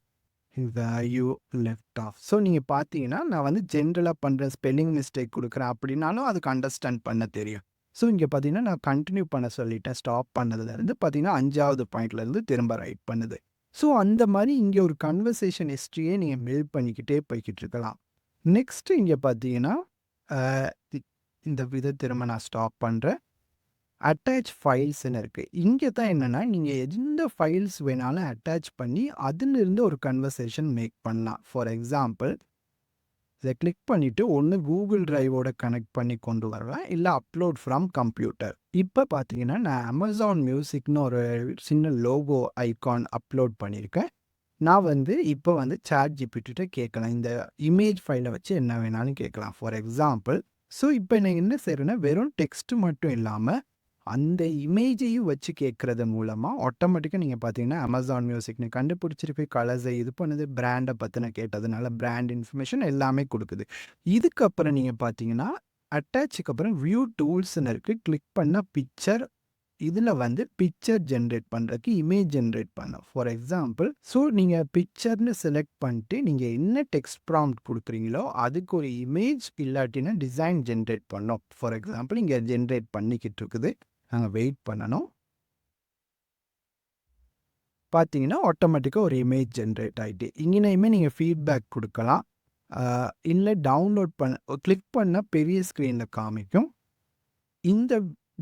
where you left off. So நீங்க பார்த்தீங்கன்னா, நான் வந்து ஜென்ரலா பண்ணுற ஸ்பெல்லிங் மிஸ்டேக் கொடுக்குறேன் அப்படின்னாலும் அதுக்கு அண்டர்ஸ்டாண்ட் பண்ண தெரியும். ஸோ இங்க பார்த்தீங்கன்னா, நான் கண்டினியூ பண்ண சொல்லிட்டேன். ஸ்டாப் பண்ணதுலேருந்து பார்த்தீங்கன்னா, அஞ்சாவது பாயிண்ட்லேருந்து திரும்ப ரைட் பண்ணுது. ஸோ அந்த மாதிரி இங்கே ஒரு கன்வர்சேஷன் ஹிஸ்ட்ரியே நீங்க பில்ட் பண்ணிக்கிட்டே போய்கிட்டு இருக்கலாம். நெக்ஸ்ட் இங்க பார்த்தீங்கன்னா, இந்த இத திரும்ப நான் ஸ்டாப் பண்ணுறேன் அட்டாச் ஃபைல்ஸ்ன்னு இருக்கு. இங்கே தான் என்னன்னா, நீங்கள் எந்த ஃபைல்ஸ் வேணாலும் அட்டாச் பண்ணி அதிலிருந்து ஒரு கன்வர்சேஷன் மேக் பண்ணலாம். ஃபார் எக்ஸாம்பிள் இதை கிளிக் பண்ணிட்டு ஒன்று கூகுள் ட்ரைவோட கனெக்ட் பண்ணி கொண்டு வரலாம். இல்லை அப்லோட் ஃப்ரம் கம்ப்யூட்டர். இப்போ பார்த்தீங்கன்னா, நான் அமேசான் மியூசிக்னு ஒரு சின்ன லோகோ ஐகான் அப்லோட் பண்ணியிருக்கேன். நான் வந்து இப்ப வந்து ChatGPTட்ட கேட்கலாம். இந்த இமேஜ் ஃபைலை வச்சு என்ன வேணாலும் கேட்கலாம். ஃபார் எக்ஸாம்பிள் ஸோ இப்ப நான் என்ன செய்கிறேன்னா வெறும் டெக்ஸ்ட் மட்டும் இல்லாம, அந்த இமேஜையும் வச்சு கேட்குறது மூலமா ஆட்டோமேட்டிக்காக நீங்க பார்த்தீங்கன்னா, அமேசான் மியூசிக்னு கண்டுபிடிச்சிருக்கு. கலர்ஸ இது பண்ணுது. பிராண்ட பத்தின கேட்டதுனால பிராண்ட் இன்ஃபர்மேஷன் எல்லாமே குடுக்குது. இதுக்கப்புறம் நீங்க பார்த்தீங்கன்னா, அட்டாச்சுக்கு அப்புறம் வியூ டூல்ஸ்னு இருக்குது கிளிக் பண்ண பிக்சர் இதுல வந்து பிக்சர் ஜென்ரேட் பண்றதுக்கு இமேஜ் ஜென்ரேட் பண்ணும். ஃபார் எக்ஸாம்பிள் ஸோ நீங்க பிக்சர்னு செலக்ட் பண்ணிட்டு, நீங்க என்ன டெக்ஸ்ட் ப்ராம்ப்ட் குடுக்குறீங்களோ, அதுக்கு ஒரு இமேஜ் இல்லாட்டினா டிசைன் ஜென்ரேட் பண்ணும். ஃபார் எக்ஸாம்பிள் இங்க ஜென்ரேட் பண்ணிக்கிட்டு இருக்குது. நாங்க வெயிட் பண்ணணும். பார்த்தீங்கன்னா, ஆட்டோமேட்டிக்கா ஒரு இமேஜ் ஜென்ரேட் ஆயிட்டு. இங்கேனையுமே நீங்க ஃபீட்பேக் கொடுக்கலாம் இல்லை இல்ல டவுன்லோட் பண்ண கிளிக் பண்ண பெரிய ஸ்க்ரீனில் காமிக்கும். இந்த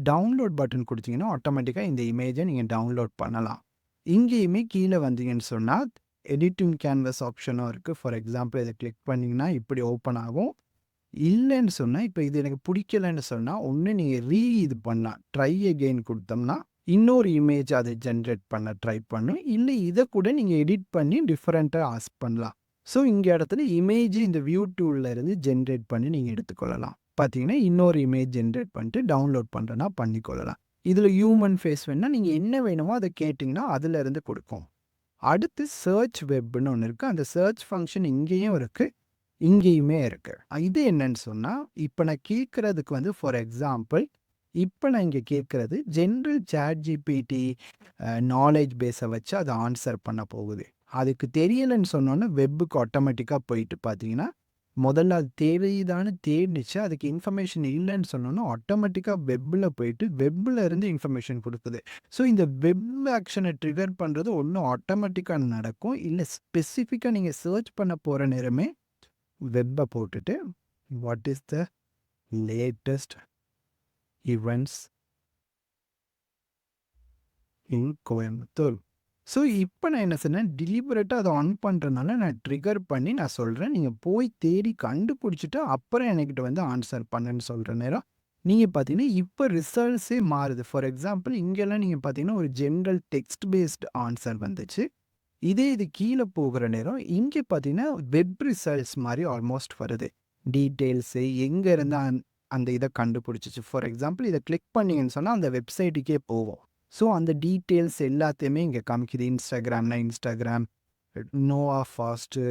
டவுன்லோட் பட்டன் குடுத்தீங்கன்னா, ஆட்டோமேட்டிக்காக இந்த இமேஜ நீங்க டவுன்லோட் பண்ணலாம். இங்கேயுமே கீழ வந்தீங்கன்னு சொன்னா, எடிட்டிங் கேன்வஸ் ஆப்ஷனும் இருக்கு. ஃபார் எக்ஸாம்பிள் இத கிளிக் பண்ணீங்கன்னா, இப்படி ஓப்பன் ஆகும். இல்லைன்னு சொன்னா, இப்ப இது எனக்கு பிடிக்கலன்னு சொன்னா, ஒன்று நீங்க ரீ இது பண்ணலாம். ட்ரை அகெயின் குடுத்தோம்னா, இன்னொரு இமேஜ் அத ஜென்ரேட் பண்ண ட்ரை பண்ணும். இல்ல இத கூட நீங்க எடிட் பண்ணி டிஃப்ரெண்ட்டாக ஆஸ் பண்ணலாம். ஸோ இங்கே இடத்துல இமேஜ் இந்த வியூ டூலில் இருந்து ஜென்ரேட் பண்ணி நீங்க எடுத்துக்கொள்ளலாம். பார்த்தீங்கன்னா, இன்னொரு இமேஜ் ஜென்ரேட் பண்ணிட்டு டவுன்லோட் பண்றேன்னா பண்ணிக்கொள்ளலாம். இதுல ஹியூமன் ஃபேஸ் வேணுனா, நீங்க என்ன வேணுமோ அத கேட்டிங்கன்னா அதுல இருந்து அடுத்து சர்ச் வெப்னு ஒன்று இருக்கு. அந்த சர்ச் ஃபங்க்ஷன் இங்கேயும் இருக்கு. இங்கேயுமே இருக்கு. இது என்னன்னு சொன்னா, இப்ப நான் கேட்குறதுக்கு வந்து ஃபார் எக்ஸாம்பிள் இப்ப நான் இங்க கேட்குறது general ChatGPT GPT knowledge base வச்சு அதை ஆன்சர் பண்ண போகுது. அதுக்கு தெரியலன்னு சொன்னோன்னே வெப்புக்கு ஆட்டோமேட்டிக்கா போயிட்டு பார்த்தீங்கன்னா, முதல்ல அது தெரியுதான்னு தேடிச்சு அதுக்கு இன்ஃபர்மேஷன் இல்லைன்னு சொன்னோம்னா ஆட்டோமேட்டிக்காக வெப்பில் போயிட்டு வெப்பில் இருந்து இன்ஃபர்மேஷன் கொடுக்குது ஸோ இந்த வெப் ஆக்ஷனை ட்ரிகர் பண்ணுறது ஒன்றும் ஆட்டோமேட்டிக்காக நடக்கும். இல்லை ஸ்பெசிஃபிக்காக நீங்கள் சர்ச் பண்ண போற நேரமே வெப்பை போட்டுட்டு, what is the latest events in Coimbatore. So இப்ப நான் என்ன சொன்னேன், டெலிபரேட்டா அத ஆன் பண்றனால நான் ட்ரிகர் பண்ணி நான் சொல்றேன். நீங்க போய் தேடி கண்டுபிடிச்சுட்டு அப்புறம் என்கிட்ட வந்து ஆன்ஸர் பண்ணுன்னு சொல்ற நேரம், நீங்க பார்த்தீங்கன்னா, இப்ப ரிசல்ட்ஸே மாறுது. ஃபார் எக்ஸாம்பிள் இங்கெல்லாம் நீங்க பார்த்தீங்கன்னா, ஒரு ஜெனரல் டெக்ஸ்ட் பேஸ்ட் ஆன்ஸர் வந்துச்சு. இதே இது கீழ போகுற நேரம், இங்க பார்த்தீங்கன்னா, வெப் ரிசல்ட்ஸ் மாரி ஆல்மோஸ்ட் வருது. டீட்டெயில்ஸு எங்க இருந்து அந் அந்த இத கண்டுபிடிச்சுச்சு. ஃபார் எக்ஸாம்பிள் இத கிளிக் பண்ணீங்கன்னு சொன்னா, அந்த வெப்சைட்டுக்கே போவோம் ஸோ அந்த டீட்டெயில்ஸ் எல்லாத்தையுமே இங்க காமிக்குது. இன்ஸ்டாகிராம்னா இன்ஸ்டாகிராம் நோவா ஃபாஸ்ட்டு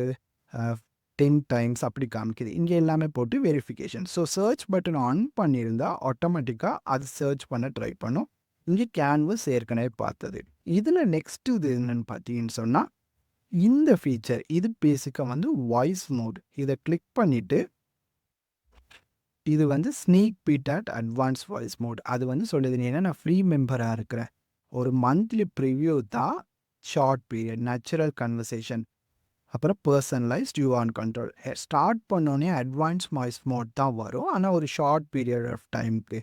டென் டைம்ஸ் அப்படி காமிக்குது. இங்க எல்லாமே போட்டு verification. So search button on பண்ணியிருந்தால் ஆட்டோமேட்டிக்கா அது சர்ச் பண்ண ட்ரை பண்ணும். இங்க கேன்வஸ் ஏற்கனவே பார்த்தது. இதுல நெக்ஸ்ட் இது என்னன்னு பார்த்தீங்கன்னு சொன்னா, இந்த ஃபீச்சர் இது பேசிக்கா வந்து வாய்ஸ் மோட். இத கிளிக் பண்ணிட்டு இது வந்து sneak peek at advance voice mode. அது வந்து சொல்லுது, ஏன்னா நான் ஃப்ரீ மெம்பரா இருக்கிறேன். ஒரு மந்த்லி ப்ரிவ்யூ தான் ஷார்ட் பீரியட் நேச்சுரல் கன்வர்சேஷன். அப்புறம் personalised you on control start பண்ணோன்னே அட்வான்ஸ் வாய்ஸ் மோட் தான் வரும் ஆனால் ஒரு ஷார்ட் பீரியட் ஆஃப் டைமுக்கு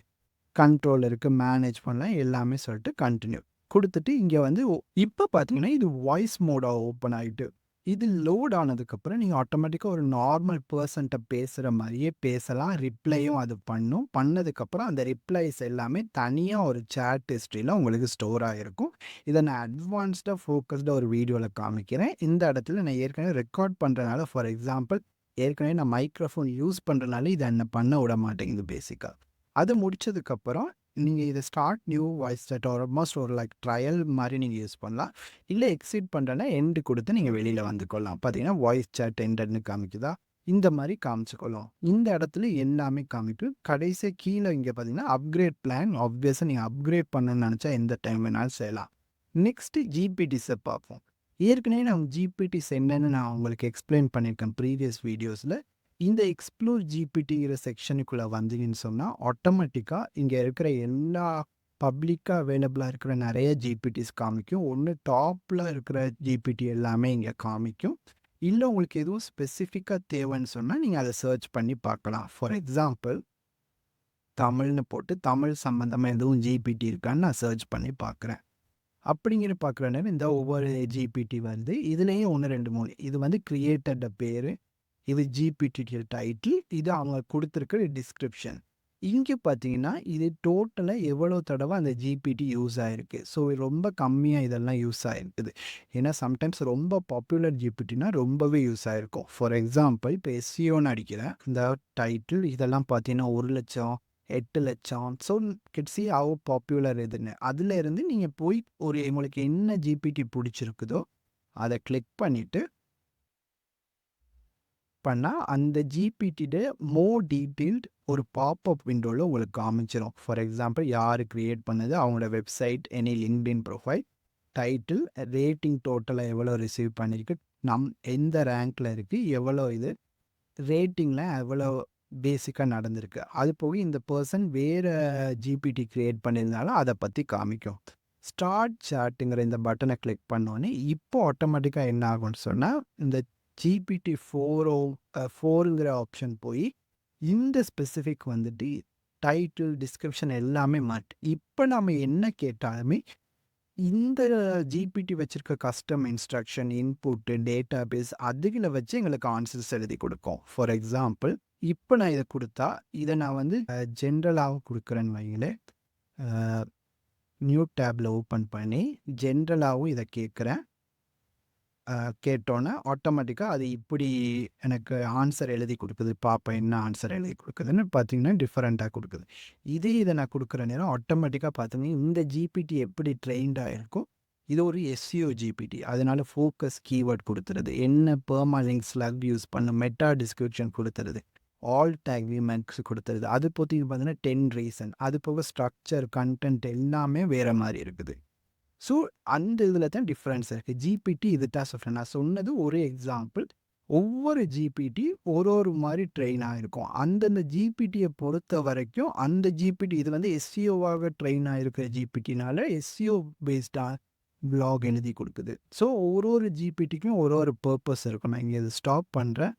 கண்ட்ரோல் இருக்குது மேனேஜ் பண்ணலாம் எல்லாமே சொல்லிட்டு கண்டினியூ கொடுத்துட்டு இங்கே வந்து இப்போ பார்த்தீங்கன்னா இது வாய்ஸ் மோடாக ஓப்பன் ஆகிட்டு இது லோட் ஆனதுக்கப்புறம் நீங்கள் ஆட்டோமேட்டிக்காக ஒரு நார்மல் பர்சன்ட்ட பேசுகிற மாதிரியே பேசலாம். ரிப்ளையும் அது பண்ணும். பண்ணதுக்கப்புறம் அந்த ரிப்ளைஸ் எல்லாமே தனியாக ஒரு சேட் ஹிஸ்ட்ரியில் உங்களுக்கு ஸ்டோர் ஆகிருக்கும் இதை நான் அட்வான்ஸ்டாக ஃபோக்கஸ்டாக ஒரு வீடியோவில் காமிக்கிறேன். இந்த இடத்துல நான் ஏற்கனவே ரெக்கார்ட் பண்ணுறனால ஃபார் எக்ஸாம்பிள் ஏற்கனவே நான் மைக்ரோஃபோன் யூஸ் பண்ணுறனால இதை என்ன பண்ண விட மாட்டேங்குது பேசிக்காக அது முடிச்சதுக்கப்புறம் நீங்கள் இதை start new voice set almost ஒரு லைக் ட்ரையல் மாதிரி நீங்கள் யூஸ் பண்ணலாம். இல்லை எக்ஸிட் பண்ணுறேன்னா எண்டு கொடுத்து நீங்கள் வெளியில் வந்துக்கொள்ளலாம் பார்த்தீங்கன்னா வாய்ஸ் சேட் எண்டுன்னு காமிக்குதா? இந்த மாதிரி காமிச்சுக்கொள்ளும் இந்த இடத்துல எல்லாமே காமிக்கும் கடைசி கீழே இங்கே பார்த்தீங்கன்னா அப்கிரேட் பிளான் ஆப்வியஸாக நீங்கள் அப்கிரேட் பண்ணணும்னு நினச்சா எந்த டைம் வேணாலும் செய்யலாம். நெக்ஸ்ட்டு ஜிபிடிஸை பார்ப்போம். ஏற்கனவே நான் ஜிபிடிஸ் என்னன்னு நான் உங்களுக்கு எக்ஸ்பிளைன் பண்ணியிருக்கேன் ப்ரீவியஸ் வீடியோஸில் இந்த எக்ஸ்ப்ளோர் ஜிபிடிங்கிற செக்ஷனுக்குள்ளே வந்தீங்கன்னு சொன்னால் ஆட்டோமேட்டிக்காக இங்கே இருக்கிற எல்லா பப்ளிக்காக அவைலபிளாக இருக்கிற நிறைய ஜிபிடிஸ் காமிக்கும். ஒன்று டாப்பில் இருக்கிற ஜிபிடி எல்லாமே இங்கே காமிக்கும். இல்லை உங்களுக்கு எதுவும் ஸ்பெசிஃபிக்காக தேவைன்னு சொன்னால் நீங்கள் அதை சர்ச் பண்ணி பார்க்கலாம். ஃபார் எக்ஸாம்பிள் தமிழ்னு போட்டு தமிழ் சம்மந்தமாக எதுவும் ஜிபிடி இருக்கான்னு நான் சர்ச் பண்ணி பார்க்குறேன். அப்படிங்கிற பார்க்குற நேரம் இந்த ஒவ்வொரு ஜிபிடி வந்து இதுலேயும் ஒன்று ரெண்டு மூணு இது வந்து கிரியேட்டட பேர். இது ஜிபிடிஎல் டைட்டில் இது அவங்க கொடுத்துருக்கிற டிஸ்கிரிப்ஷன் இங்கே பார்த்தீங்கன்னா இது டோட்டலாக எவ்வளோ தடவை அந்த ஜிபிடி யூஸ் ஆகிருக்கு ஸோ ரொம்ப கம்மியாக இதெல்லாம் யூஸ் ஆகிருக்குது ஏன்னா சம்டைம்ஸ் ரொம்ப பாப்புலர் ஜிபிடினா ரொம்பவே யூஸ் ஆகிருக்கும் ஃபார் எக்ஸாம்பிள் இப்போ எஸ்சியோன்னு அடிக்கிறேன். இந்த டைட்டில் இதெல்லாம் பார்த்தீங்கன்னா ஒரு லட்சம் எட்டு லட்சம். ஸோ கிட்ஸி ஹவு பாப்புலர் இதுன்னு. அதில் இருந்து நீங்கள் போய் ஒரு உங்களுக்கு என்ன ஜிபிடி பிடிச்சிருக்குதோ அதை கிளிக் பண்ணிவிட்டு பண்ணால் அந்த ஜிபிடியோட மோர் டீட்டெயில்டு ஒரு பாப்அப் விண்டோவில் உங்களுக்கு காமிச்சிடும் ஃபார் எக்ஸாம்பிள் யார் க்ரியேட் பண்ணது? அவங்களோட website any LinkedIn profile title rating டோட்டலாக எவ்வளோ ரிசீவ் பண்ணியிருக்கு நம் எந்த ரேங்க்கில் இருக்குது எவ்வளோ இது? ரேட்டிங்கில் எவ்வளோ பேசிக்காக நடந்திருக்கு? அது போக இந்த பர்சன் வேறு ஜிபிடி க்ரியேட் பண்ணியிருந்தாலும் அதை பற்றி காமிக்கும். ஸ்டார்ட் சாட்டுங்கிற இந்த பட்டனை கிளிக் பண்ணோன்னே இப்போ ஆட்டோமேட்டிக்காக என்ன ஆகும்னு சொன்னால் இந்த ஜிபிடி ஃபோரோ ஃபோருங்கிற ஆப்ஷன் போய் இந்த ஸ்பெசிஃபிக் வந்துட்டு டைட்டில் டிஸ்கிரிப்ஷன் எல்லாமே மாட்டு. இப்போ நம்ம என்ன கேட்டாலுமே இந்த ஜிபிடி வச்சிருக்க custom instruction input data base அதுகளை வச்சு எங்களுக்கு ஆன்சர்ஸ் எழுதி கொடுக்கும். ஃபார் எக்ஸாம்பிள் இப்போ நான் இதை கொடுத்தா இதை நான் வந்து ஜென்ரலாக கொடுக்குறேன்னு வைங்களேன் நியூ டேப்பில் ஓப்பன் பண்ணி ஜென்ரலாகவும் இதை கேட்குறேன் கேட்டோன்னே ஆட்டோமேட்டிக்காக அது இப்படி எனக்கு ஆன்சர் எழுதி கொடுக்குது. பார்ப்பேன் என்ன ஆன்சர் எழுதி கொடுக்குதுன்னு பார்த்தீங்கன்னா டிஃப்ரெண்ட்டாக கொடுக்குது. இதே இதை நான் கொடுக்குற நேரம் ஆட்டோமேட்டிக்காக பார்த்தீங்கன்னா இந்த ஜிபிடி எப்படி ட்ரெயின்டாக இருக்கும் இது ஒரு எஸ்சிஓ ஜிபிடி அதனால ஃபோக்கஸ் கீவேர்ட் கொடுத்துருது. என்ன பெர்மாலிங் ஸ்லக் யூஸ் பண்ண மெட்டா டிஸ்கிரிப்ஷன் கொடுத்துருது. ஆல் டேக் விமென்ஸ் கொடுத்துருது. அது பற்றி பார்த்தீங்கன்னா டென் ரீசன் அது போக ஸ்ட்ரக்சர் கண்டென்ட் எல்லாமே வேறு மாதிரி இருக்குது. ஸோ அந்த இதில் தான் டிஃப்ரென்ஸ் இருக்குது ஜிபிடி இதுதான் சொல்கிறேன் நான் சொன்னது ஒரு எக்ஸாம்பிள் ஒவ்வொரு ஜிபிடி ஒரு ஒரு மாதிரி ட்ரெயின் ஆகிருக்கும் அந்தந்த ஜிபிடியை பொறுத்த வரைக்கும் அந்த ஜிபிடி இது வந்து எஸ்சிஓவாக ட்ரெயின் ஆகிருக்கிற ஜிபிடினால எஸ்சிஓ பேஸ்டாக பிளாக் எழுதி கொடுக்குது. ஸோ ஒரு ஒரு ஜிபிடிக்கும் ஒரு ஒரு பர்பஸ் இருக்கும். நான் இங்கே இது ஸ்டாப் பண்ணுறேன்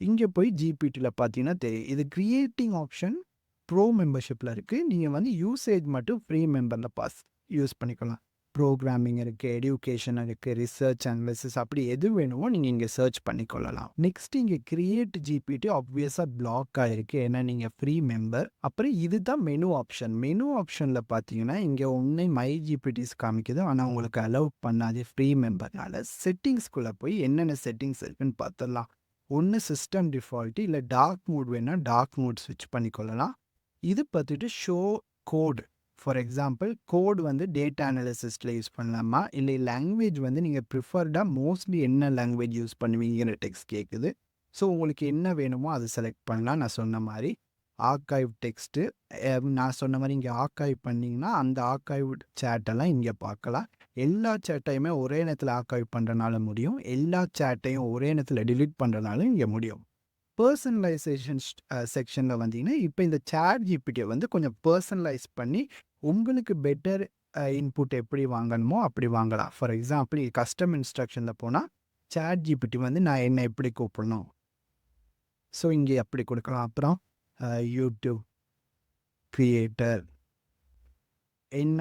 இங்கே போய் ஜிபிடியில் பார்த்தீங்கன்னா தெரியும். இது க்ரியேட்டிங் ஆப்ஷன் ப்ரோ மெம்பர்ஷிப்பில் இருக்குது நீங்கள் வந்து யூசேஜ் மட்டும் ஃப்ரீ மெம்பரில் பாஸ் யூஸ் பண்ணிக்கலாம். ப்ரோக்ராமிங் இருக்குது எடியூகேஷன் இருக்குது ரிசர்ச் அனலிசிஸ் அப்படி எது வேணுமோ நீங்கள் இங்கே சர்ச் பண்ணிக்கொள்ளலாம். நெக்ஸ்ட் இங்கே கிரியேட் ஜிபிடி ஆப்வியஸாக பிளாக் ஆகிருக்கு ஏன்னா நீங்கள் ஃப்ரீ மெம்பர் அப்புறம் இதுதான் மெனு ஆப்ஷன் மெனு ஆப்ஷனில் பார்த்தீங்கன்னா இங்கே ஒன்றே மை ஜிபிடிஸ் காமிக்குது. ஆனால் உங்களுக்கு அலோவ் பண்ணாது ஃப்ரீ மெம்பர்னால செட்டிங்ஸ்குள்ளே போய் என்னென்ன செட்டிங்ஸ் இருக்குன்னு பார்த்துடலாம் ஒன்று சிஸ்டம் டிஃபால்ட்டு இல்லை டார்க் மூட் வேணால் டார்க் மூட் ஸ்விட்ச் பண்ணிக்கொள்ளலாம். இது பார்த்துட்டு show code for example code வந்து டேட்டா அனாலிசிஸில் யூஸ் பண்ணலாமா? இல்லை லாங்குவேஜ் வந்து நீங்கள் ப்ரிஃபர்டாக மோஸ்ட்லி என்ன லாங்குவேஜ் யூஸ் பண்ணுவீங்கிற டெக்ஸ்ட் கேட்குது. ஸோ உங்களுக்கு என்ன வேணுமோ அதை செலக்ட் பண்ணலாம். நான் சொன்ன மாதிரி ஆர்கைவ் டெக்ஸ்ட்டு. நான் சொன்ன மாதிரி இங்கே ஆர்கைவ் பண்ணிங்கன்னா அந்த ஆர்கைவ் சேட்டெல்லாம் இங்கே பார்க்கலாம். எல்லா சேட்டையுமே ஒரே நேரத்தில் ஆர்கைவ் பண்ணுறனால முடியும். எல்லா சேட்டையும் ஒரே நேரத்தில் டிலீட் பண்ணுறனாலும் இங்கே முடியும். பர்சனலைசேஷன் செக்ஷனில் வந்தீங்கன்னா இப்போ இந்த சேட் ஜிபிடியை வந்து கொஞ்சம் பர்சனலைஸ் பண்ணி உங்களுக்கு பெட்டர் இன்புட் எப்படி வாங்கணுமோ அப்படி வாங்கலாம். ஃபார் எக்ஸாம்பிள் கஸ்டம் இன்ஸ்ட்ரக்ஷனில் போனால் சேட் ஜிபிடி வந்து நான் என்ன எப்படி கூப்பிடணும்? ஸோ இங்கே அப்படி கொடுக்கலாம். அப்புறம் யூடியூப் க்ரியேட்டர் என்ன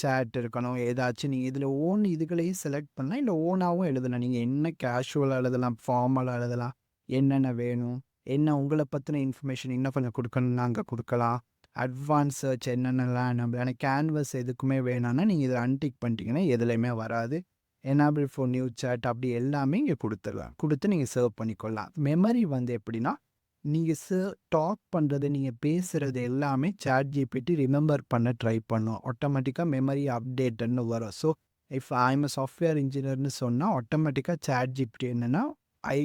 சேட் இருக்கணும்? ஏதாச்சும் நீங்கள் இதில் ஓன் இதுகளையும் செலக்ட் பண்ணலாம் இல்லை ஓனாகவும் எழுதலாம். நீங்கள் என்ன கேஷுவலாக எழுதலாம் ஃபார்மலாக எழுதலாம் என்னென்ன வேணும் என்ன உங்களை பற்றின இன்ஃபர்மேஷன் இன்னும் கொஞ்சம் கொடுக்கணும்னா அங்கே கொடுக்கலாம். அட்வான்ஸ் சர்ச் என்னென்னலாம் நம்ம எனக்கு கேன்வஸ் எதுக்குமே வேணாம்னா நீங்கள் இதில் அன்டிக் பண்ணிட்டீங்கன்னா எதுலையுமே வராது. எனாபிள் ஃபோன் நியூ சேட் அப்படி எல்லாமே இங்கே கொடுத்துடலாம். கொடுத்து நீங்கள் சர்வ் பண்ணிக்கொள்ளலாம். மெமரி வந்து எப்படின்னா நீங்கள் ச டாக் பண்ணுறது நீங்கள் பேசுகிறது எல்லாமே சேட் ஜிபிடி ரிமெம்பர் பண்ண ட்ரை பண்ணும். ஆட்டோமேட்டிக்காக மெமரி அப்டேட்டுன்னு வரும். So if I'm a software இன்ஜினியர்னு சொன்னால் ஆட்டோமேட்டிக்காக சேட் ஜிபிடி என்னென்னா ஐ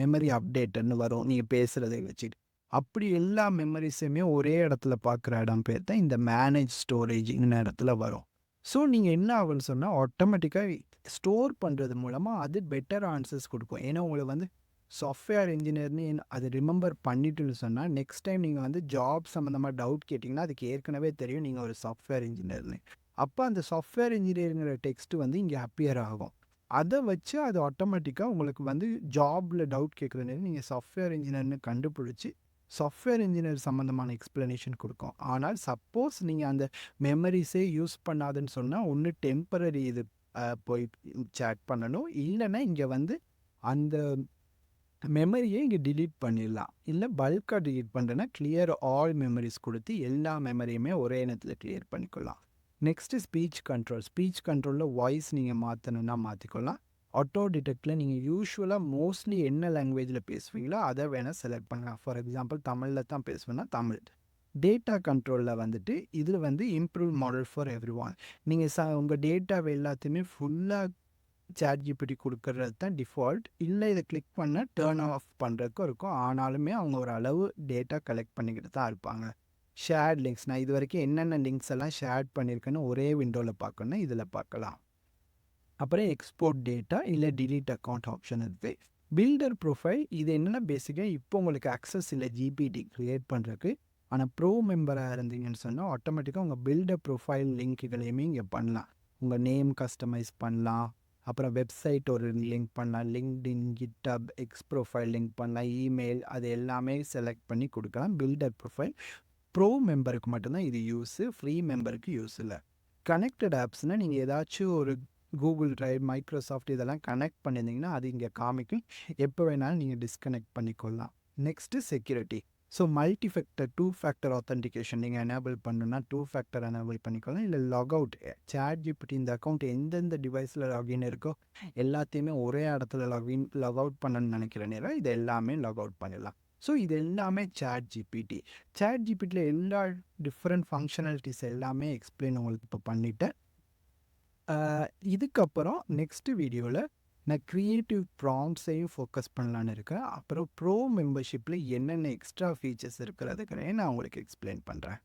மெமரி அப்டேட்டுன்னு வரும். நீங்கள் பேசுகிறதை வச்சுட்டு. அப்படி எல்லா மெமரிஸுமே ஒரே இடத்துல பார்க்குற இடம் பேர் தான் இந்த மேனேஜ் ஸ்டோரேஜிங்கிற இடத்துல வரும். ஸோ நீங்கள் என்ன ஆகும்னு சொன்னால் ஆட்டோமேட்டிக்காக ஸ்டோர் பண்ணுறது மூலமாக அது பெட்டர் ஆன்சர்ஸ் கொடுக்கும். ஏன்னா உங்களை வந்து சாஃப்ட்வேர் இன்ஜினியர்னு அது ரிமெம்பர் பண்ணிட்டுன்னு சொன்னால் நெக்ஸ்ட் டைம் நீங்கள் வந்து ஜாப் சம்மந்தமாக டவுட் கேட்டிங்கன்னா அதுக்கு ஏற்கனவே தெரியும் நீங்கள் ஒரு சாஃப்ட்வேர் இன்ஜினியர்னு அப்போ அந்த சாஃப்ட்வேர் இன்ஜினியருங்கிற டெக்ஸ்ட் வந்து இங்கே அப்பியர் ஆகும். அதை வச்சு அது ஆட்டோமேட்டிக்காக உங்களுக்கு வந்து ஜாபில் டவுட் கேட்குறது நீங்கள் சாஃப்ட்வேர் இன்ஜினியர்னு கண்டுபிடிச்சி சாஃப்ட்வேர் இன்ஜினியர் சம்மந்தமான எக்ஸ்ப்ளனேஷன் கொடுக்கும். ஆனால் சப்போஸ் நீங்கள் அந்த மெமரிஸே யூஸ் பண்ணாதுன்னு சொன்னால் ஒன்று டெம்பரரி இது போய் சேட் பண்ணணும். இல்லைன்னா இங்கே வந்து அந்த மெமரியை இங்கே டிலீட் பண்ணிடலாம். இல்லை பல்காக டிலீட் பண்ணுறேன்னா கிளியர் ஆல் மெமரிஸ் கொடுத்து எல்லா மெமரியுமே ஒரே நேரத்தில் கிளியர் பண்ணிக்கொள்ளலாம். நெக்ஸ்ட்டு ஸ்பீச் கண்ட்ரோல் ஸ்பீச் கண்ட்ரோலில் வாய்ஸ் நீங்கள் மாற்றணுன்னா மாற்றிக்கொள்ளலாம் ஆட்டோ டிடெக்டில் நீங்கள் யூஸ்வலாக மோஸ்ட்லி என்ன லாங்குவேஜில் பேசுவீங்களோ அதை வேணால் செலக்ட் பண்ணலாம். ஃபார் எக்ஸாம்பிள் தமிழில் தான் பேசுவேன்னா தமிழ். டேட்டா கண்ட்ரோலில் வந்துட்டு இதில் வந்து improve model for everyone நீங்கள் ச உங்கள் டேட்டாவை எல்லாத்தையுமே ஃபுல்லாக சேட் ஜிபிடி கொடுக்கறது தான் டிஃபால்ட் இல்லை இதை கிளிக் பண்ண டேர்ன் ஆஃப் பண்ணுறதுக்கும் இருக்கும். ஆனாலுமே அவங்க ஒரு அளவு டேட்டா கலெக்ட் பண்ணிக்கிட்டு தான் இருப்பாங்க. ஷேர்ட் லிங்க்ஸ் நான் இது வரைக்கும் என்னென்ன லிங்க்ஸ் எல்லாம் ஷேர் பண்ணியிருக்கேன்னு ஒரே விண்டோவில் பார்க்கணுன்னா இதில் பார்க்கலாம். அப்புறம் எக்ஸ்போர்ட் டேட்டா இல்லை டிலீட் அக்கௌண்ட் ஆப்ஷன் இருக்குது பில்டர் ப்ரொஃபைல் இது என்னென்னா பேசிக்காக இப்போ உங்களுக்கு அக்சஸ் இல்லை ஜிபிடி க்ரியேட் பண்ணுறதுக்கு ஆனால் ப்ரோ மெம்பராக இருந்தீங்கன்னு சொன்னால் ஆட்டோமேட்டிக்காக உங்கள் பில்டர் ப்ரொஃபைல் லிங்க்குகளையுமே இங்கே பண்ணலாம். உங்கள் நேம் கஸ்டமைஸ் பண்ணலாம். அப்புறம் வெப்சைட் ஒரு லிங்க் பண்ணலாம். LinkedIn GitHub X profile link பண்ணலாம். இமெயில் அது எல்லாமே செலக்ட் பண்ணி கொடுக்கலாம். பில்டர் ப்ரொஃபைல் ப்ரோ மெம்பருக்கு மட்டும்தான் இது யூஸு ஃப்ரீ மெம்பருக்கு யூஸ் இல்லை. கனெக்டட் ஆப்ஸ்னால் நீங்கள் ஏதாச்சும் ஒரு கூகுள் ட்ரைவ் மைக்ரோசாஃப்ட் இதெல்லாம் கனெக்ட் பண்ணியிருந்தீங்கன்னா அது இங்கே காமிக்கும். எப்போ வேணாலும் நீங்கள் disconnect பண்ணிக்கொள்ளலாம். Next security so multi factor two factor authentication நீங்கள் எனேபிள் பண்ணுன்னா டூ ஃபேக்டர் எனேபிள் பண்ணிக்கலாம் இல்லை லாக் அவுட் சேட் ஜிபிடி இந்த அக்கௌண்ட் எந்தெந்த டிவைஸில் லாகின் இருக்கோ எல்லாத்தையுமே ஒரே இடத்துல லாகின் லாக் அவுட் பண்ணணும்னு நினைக்கிற நேரம் இது எல்லாமே லாக் அவுட் பண்ணிடலாம். ஸோ இது எல்லாமே சேட் ஜிபிடி சேட் ஜிபிடியில் எல்லா டிஃப்ரெண்ட் ஃபங்க்ஷனாலிட்டிஸ் எல்லாமே எக்ஸ்பிளைன் உங்களுக்கு இப்போ பண்ணிவிட்டேன் இதுக்கப்புறம் நெக்ஸ்ட்டு வீடியோவில் நான் க்ரியேட்டிவ் ப்ராம்ஸையும் ஃபோக்கஸ் பண்ணலான்னு இருக்கேன். அப்புறம் ப்ரோ மெம்பர்ஷிப்பில் என்னென்ன எக்ஸ்ட்ரா ஃபீச்சர்ஸ் இருக்கிறதுக்கிறேன் நான் உங்களுக்கு எக்ஸ்பிளைன் பண்ணுறேன்